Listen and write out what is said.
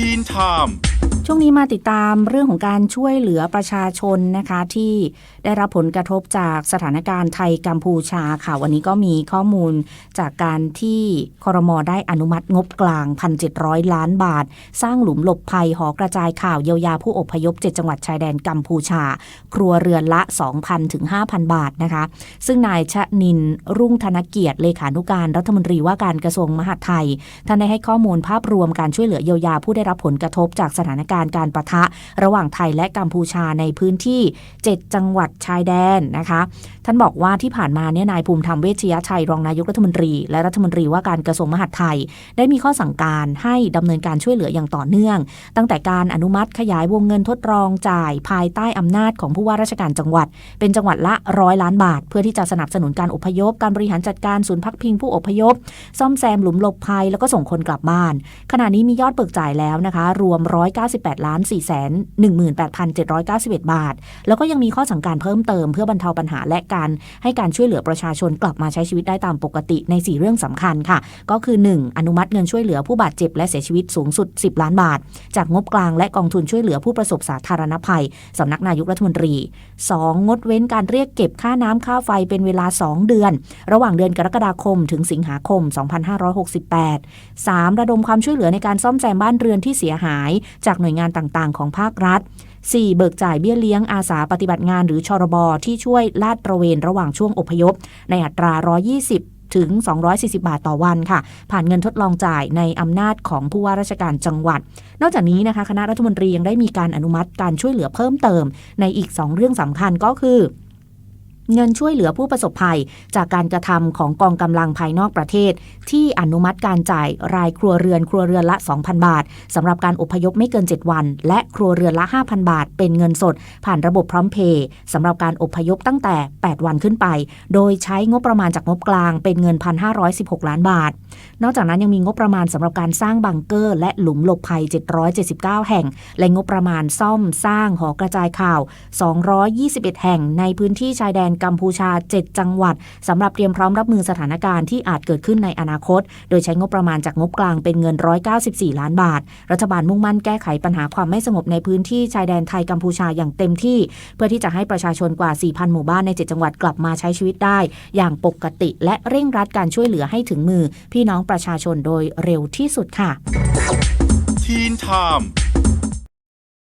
ทีนไทม์ ช่วงนี้มาติดตามเรื่องของการช่วยเหลือประชาชนนะคะที่ได้รับผลกระทบจากสถานการณ์ไทยกัมพูชาค่ะ วันนี้ก็มีข้อมูลจากการที่คอรมอได้อนุมัติงบกลาง 1,700 ล้านบาท สร้างหลุมหลบภัยหอกระจายข่าวเยียวยาผู้อพยพ 7 จังหวัดชายแดนกัมพูชา ครัวเรือนละ 2,000 ถึง 5,000 บาทนะคะ ซึ่งนายชะนินรุ่งธนเกียรติเลขานุการรัฐมนตรีว่าการกระทรวงมหาดไทยท่านได้ให้ข้อมูลภาพรวมการช่วยเหลือเยียวยาผู้ได้รับผลกระทบจากสถานการณ์การปะทะระหว่างไทยและกัมพูชาในพื้นที่ 7 จังหวัดชายแดนนะคะ ท่านบอกว่าที่ผ่านมาเนี่ยนายภูมิธรรมเวชยชัยรองนายกรัฐมนตรี และรัฐมนตรีว่าการกระทรวงมหาดไทย ได้มีข้อสั่งการให้ดำเนินการช่วยเหลืออย่างต่อเนื่อง ตั้งแต่การอนุมัติขยายวงเงินทดลองจ่ายภายใต้อำนาจของผู้ว่าราชการจังหวัด เป็นจังหวัดละร้อยล้านบาท เพื่อที่จะสนับสนุนการอพยพ การบริหารจัดการศูนย์พักพิงผู้อพยพ ซ่อมแซมหลุมหลบภัยแล้วก็ส่งคนกลับบ้าน ขณะนี้มียอดเบิกจ่ายแล้วนะคะ รวม 198ล้าน4แสน18,791 บาท แล้วก็ยังมีข้อสั่งการเพิ่มเติม เพื่อบรรเทาปัญหาและการให้การช่วยเหลือประชาชนกลับมาใช้ชีวิตได้ตามปกติใน 4 เรื่องสำคัญค่ะ ก็คือ 1. อนุมัติเงินช่วยเหลือผู้บาดเจ็บและเสียชีวิตสูงสุด 10 ล้านบาท จากงบกลางและกองทุนช่วยเหลือผู้ประสบสาธารณภัยสำนักนายกรัฐมนตรี 2. งดเว้นการเรียกเก็บค่าน้ำค่าไฟเป็นเวลา 2 เดือน ระหว่างเดือนกรกฎาคม ถึงสิงหาคม 2568 3. ระดมความช่วยเหลือในการซ่อมแซมบ้านเรือนที่เสียหาย จากหน่วยงานต่างๆ ของภาครัฐ 4. เบิกจ่ายเบี้ยเลี้ยงอาสาปฏิบัติงานหรือชรบที่ช่วยลาดตระเวนระหว่างช่วงอพยพ ในอัตรา 120 ถึง 240 บาทต่อวันค่ะ ผ่านเงินทดลองจ่ายในอำนาจของผู้ว่าราชการจังหวัด นอกจากนี้นะคะ คณะรัฐมนตรียังได้มีการอนุมัติการช่วยเหลือเพิ่มเติม ในอีก 2 เรื่องสำคัญก็คือ เงินช่วยเหลือผู้ประสบภัย จากการกระทำของกองกำลังภายนอกประเทศ ที่อนุมัติการจ่ายรายครัวเรือนครัวเรือนละ 2,000 บาทสำหรับการอพยพไม่เกิน 7 วัน และครัวเรือนละ 5,000 บาท เป็นเงินสด ผ่านระบบพร้อมเพย์สำหรับการอพยพตั้งแต่ 8 วันขึ้นไป โดยใช้งบประมาณจากงบกลางเป็นเงิน 1,516 ล้านบาท นอกจากนั้นยังมีงบประมาณสำหรับการสร้างบังเกอร์ และหลุมหลบภัย 779 แห่ง และงบประมาณซ่อมสร้างหอกระจายข่าว 221 แห่งในพื้นที่ชายแดนกัมพูชา 7 จังหวัดสำหรับเตรียมพร้อมรับมือสถานการณ์ที่อาจเกิดขึ้นในอนาคต โดยใช้งบประมาณจากงบกลางเป็นเงิน 194 ล้านบาท รัฐบาลมุ่งมั่นแก้ไขปัญหาความไม่สงบในพื้นที่ชายแดนไทยกัมพูชาอย่างเต็มที่ เพื่อที่จะให้ประชาชนกว่า 4,000 หมู่บ้านใน 7 จังหวัดกลับมาใช้ชีวิตได้ อย่างปกติ และเร่งรัดการช่วยเหลือให้ถึงมือพี่น้องประชาชนโดยเร็วที่สุดค่ะทีนไทม์